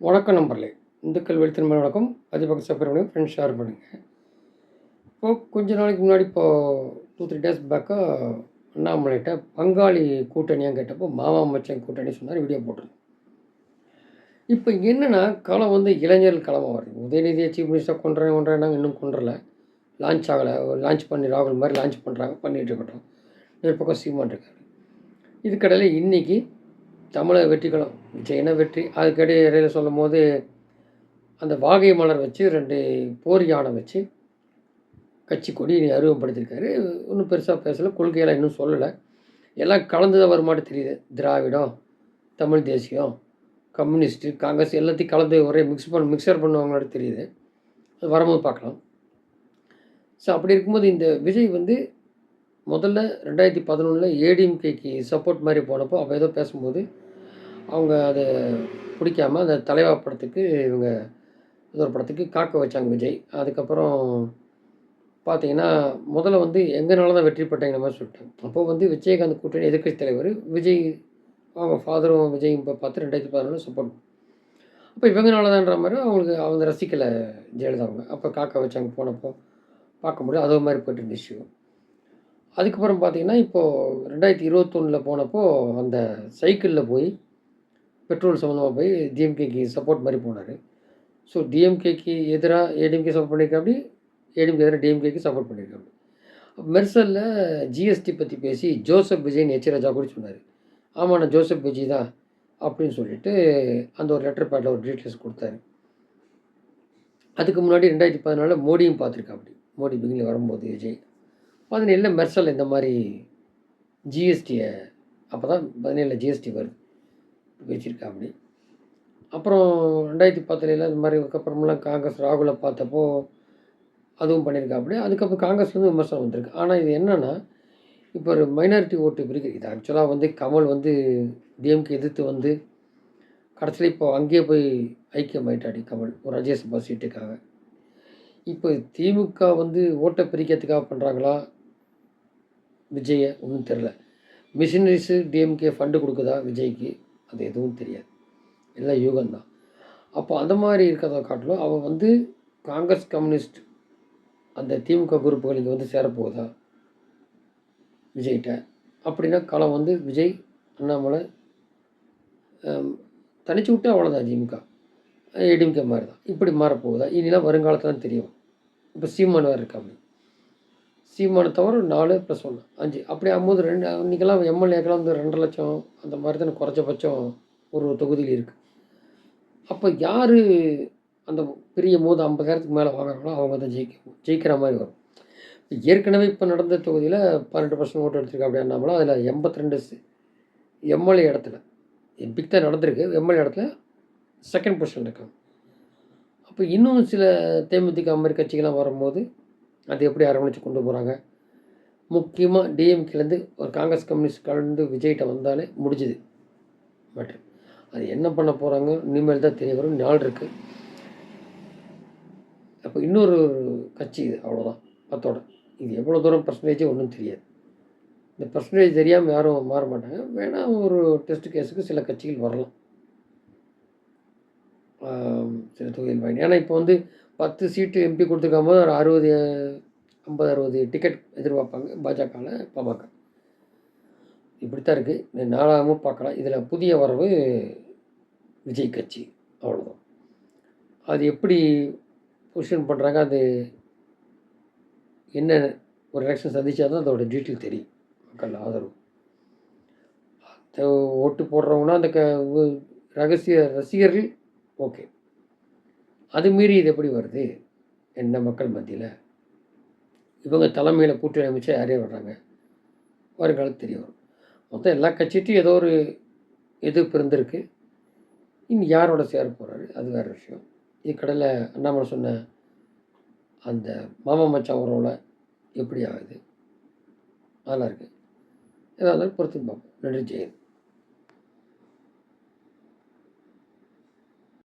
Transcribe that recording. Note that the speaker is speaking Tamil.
வணக்கம் நம்பர்லே இந்துக்கள் வெளித்திரும்ப வணக்கம் அஜிபக் சப்பரமணியம் ஃப்ரெண்ட்ஸ் ஷேர் பண்ணுங்கள் இப்போது கொஞ்ச நாளைக்கு முன்னாடி இப்போது டூ த்ரீ டேஸ் பேக்காக அண்ணாமலைகிட்ட பங்காளி கூட்டணியாக கேட்டப்போ மாமா மச்சான் கூட்டணி சொன்னார் வீடியோ போட்டிருந்தேன் இப்போ என்னென்னா களம் வந்து இளைஞர்கள் களமாக வருது. உதயநிதியை சீஃப் மினிஸ்டர் கொண்டுறேன் கொண்டுறேன்னாங்க இன்னும் கொண்டுறல லான்ச் ஆகலை. லான்ச் பண்ணி ராகுல் மாதிரி லான்ச் பண்ணுறாங்க பண்ணிகிட்டு இருக்கட்டும். ஒரு பக்கம் சீமான் இருக்காரு. இதுக்கடையில் இன்றைக்கி தமிழக வெற்றிகளம் விஜயன வெற்றி அதுக்கடி இடையில சொல்லும் போது அந்த வாகை மலர் வச்சு ரெண்டு போர் யானை வச்சு கட்சி கொடி அறிமுகப்படுத்தியிருக்காரு. ஒன்றும் பெருசாக பேசலை கொள்கையெல்லாம் இன்னும் சொல்லலை. எல்லாம் கலந்து தான் வருமாட்டு தெரியுது. திராவிடம் தமிழ் தேசியம் கம்யூனிஸ்ட்டு காங்கிரஸ் எல்லாத்தையும் கலந்து ஒரே மிக்ஸ் பண்ண மிக்சர் பண்ணுவாங்களோட தெரியுது. அது வரும்போது பார்க்கலாம். ஸோ அப்படி இருக்கும்போது இந்த விஜய் வந்து முதல்ல ரெண்டாயிரத்தி பதினொன்றில் ஏடிஎம்கேக்கு சப்போர்ட் மாதிரி போனப்போ அப்போ ஏதோ பேசும்போது அவங்க அதை பிடிக்காம அந்த தலைவா படத்துக்கு இவங்க ஏதோ ஒரு படத்துக்கு காக்க வச்சாங்க விஜய். அதுக்கப்புறம் பார்த்தீங்கன்னா முதல்ல வந்து எங்கனால தான் வெற்றி பெற்றாங்க மாதிரி சொல்லிட்டாங்க. அப்போது வந்து விஜயகாந்த் கூட்டணி எதிர்க்கட்சி தலைவர் விஜய் அவங்க ஃபாதரும் விஜயும் இப்போ பார்த்து ரெண்டாயிரத்தி பதினொன்று சப்போர்ட் அப்போ இவங்கனால தான்ற மாதிரி அவங்களுக்கு அவங்க ரசிக்கலை ஜெயலலிதா அவங்க. அப்போ காக்க வச்சாங்க போனப்போ பார்க்க முடியும். அது மாதிரி போயிட்டு இருந்துச்சு அதுக்கப்புறம் பார்த்தீங்கன்னா இப்போது ரெண்டாயிரத்தி இருபத்தொன்னில் போனப்போ அந்த சைக்கிளில் போய் பெட்ரோல் சம்மந்தமாக போய் டிஎம்கேக்கு சப்போர்ட் மாதிரி போனார். ஸோ டிஎம்கேக்கு எதிராக ஏடிஎம்கே சப்போர்ட் பண்ணியிருக்காப்படி ஏடிஎம்கே எதிராக டிஎம்கேக்கு சப்போர்ட் பண்ணியிருக்காப்படி மெர்சலில் ஜிஎஸ்டி பற்றி பேசி ஜோசப் விஜய்னு எச் ராஜா கூட சொன்னார். ஆமாம் நான் ஜோசப் விஜய் தான் அப்படின்னு சொல்லிட்டு அந்த ஒரு லெட்டர் பேடில் ஒரு டீட்டெயில்ஸ் கொடுத்தாரு. அதுக்கு முன்னாடி ரெண்டாயிரத்தி பதினாலில் மோடியும் பார்த்துருக்காப்படி மோடி பிகினில் வரும்போது விஜய். பதினேழில் மெர்சல் இந்த மாதிரி ஜிஎஸ்டியை அப்போ தான் பதினேழில் ஜிஎஸ்டி வருது. வச்சுருக்காப்படி அப்புறம் ரெண்டாயிரத்தி பத்தில் இந்த மாதிரி அதுக்கப்புறமெல்லாம் காங்கிரஸ் ராகுலை பார்த்தப்போ அதுவும் பண்ணியிருக்காப்படி அதுக்கப்புறம் அதுக்கப்புறம் காங்கிரஸ்லேருந்து விமர்சனம் வந்திருக்கு. ஆனால் இது என்னென்னா இப்போ ஒரு மைனாரிட்டி ஓட்டு பிரிக்க இது ஆக்சுவலாக வந்து கமல் வந்து டிஎம்கே எதிர்த்து வந்து கடைசியில் இப்போ அங்கேயே போய் ஐக்கியமாயிட்டாடி கமல். ஒரு ராஜ்யசபா சீட்டுக்காக. இப்போ திமுக வந்து ஓட்டை பிரிக்கிறதுக்காக பண்ணுறாங்களா விஜயை ஒன்றும் தெரில மிஷினரிஸு டிஎம்கே ஃபண்டு கொடுக்குதா விஜய்க்கு? அது எதுவும் தெரியாது. எல்லாம் யூகந்தான். அப்போ அந்த மாதிரி இருக்கிறத காட்டிலும் அவன் வந்து காங்கிரஸ் கம்யூனிஸ்ட் அந்த திமுக குரூப்புகள் இங்கே வந்து சேரப்போகுதா? விஜய்கிட்ட. அப்படின்னா களம் வந்து விஜய் அண்ணாமலை தனிச்சு விட்டு அவ்வளோதான் திமுக. ஏடிஎம்கே மாதிரி தான். இப்படி மாறப்போகுதா? இனிலாம் வருங்காலத்தில் தான் தெரியும். இப்போ சீமான் வேறு இருக்கா அப்படி சீமானை தவிர நாலு ப்ளஸ் ஒன்று அஞ்சு. அப்படி ஆகும்போது ரெண்டு இன்றைக்கெல்லாம் எம்எல்ஏக்கெல்லாம் வந்து ரெண்டு லட்சம் அந்த மாதிரி தான் குறைஞ்சபட்சம் ஒரு தொகுதியில் இருக்குது அப்போ யார் அந்த பெரிய போது ஐம்பதாயிரத்துக்கு மேலே வாங்குறாங்களோ அவங்க தான் ஜெயிக்க ஜெயிக்கிற மாதிரி வரும். ஏற்கனவே இப்போ நடந்த தொகுதியில் பன்னெண்டு பர்சன்ட் ஓட்டு எடுத்திருக்கா அப்படின்னாமலும் அதில் எண்பத்தி ரெண்டு எம்எல்ஏ இடத்துல எம்பிக்கு தான் நடந்திருக்கு. எம்எல்ஏ இடத்துல செகண்ட் பொசிஷன் இருக்காங்க. அப்போ இன்னும் சில தேமுதிக மாதிரி கட்சிகள்லாம் வரும்போது அது எப்படி அரவணைச்சு கொண்டு போகிறாங்க முக்கியமாக டிஎம்கேலேருந்து ஒரு காங்கிரஸ் கம்யூனிஸ்ட் கலந்து விஜய்கிட்ட வந்தாலே முடிஞ்சுது. மேட்ரு அது என்ன பண்ண போகிறாங்க இனிமேல் தான் தெரிய வரும். நாள் இருக்குது அப்போ இன்னொரு கட்சி இது அவ்வளோதான் பத்தோட. இது எவ்வளோ தூரம் பர்சன்டேஜ் ஒன்றும் தெரியாது. இந்த பர்சன்டேஜ் தெரியாமல் யாரும் மாற மாட்டாங்க. வேணால் ஒரு டெஸ்ட் கேஸுக்கு சில கட்சிகள் வரலாம். சில தொகுதியில் வாங்கி. ஏன்னா இப்போ வந்து பத்து சீட்டு எம்பி கொடுத்துருக்கும் போது ஒரு அறுபது ஐம்பது அறுபது டிக்கெட் எதிர்பார்ப்பாங்க பாஜகவில் பாமக. இப்படித்தான் இருக்குது நாலாமும் பார்க்கலாம். இதில் புதிய வரவு விஜய் கட்சி. அவ்வளோதான் அது எப்படி பொசிஷன் பண்ணுறாங்க அது என்ன ஒரு எலெக்ஷன் சந்திச்சா தான் அதோடய டீட்டெயில் தெரியும். மக்கள் ஆதரவு. ஓட்டு போடுறவங்கன்னா அந்த க ரகசிய ரசிகர்கள் ஓகே அது மீறி இது எப்படி வருது? என்ன மக்கள் மத்தியில்? இவங்க தலைமையில் கூட்டணி அமைச்சு யாரே வர்றாங்க? வருங்காலம் தெரிய வரும். மொத்தம் எல்லா கட்சிட்டும் ஏதோ ஒரு இது பிறந்திருக்கு இனி யாரோட சேர போகிறாரு அது வேறு விஷயம். இது கடையில் அண்ணாமலை சொன்ன அந்த மாமா மச்சான் உறவில் எப்படி ஆகுது? நல்லா இருக்குது ஏதாவது பொறுத்து பார்ப்போம். நன்றி ஜெயன்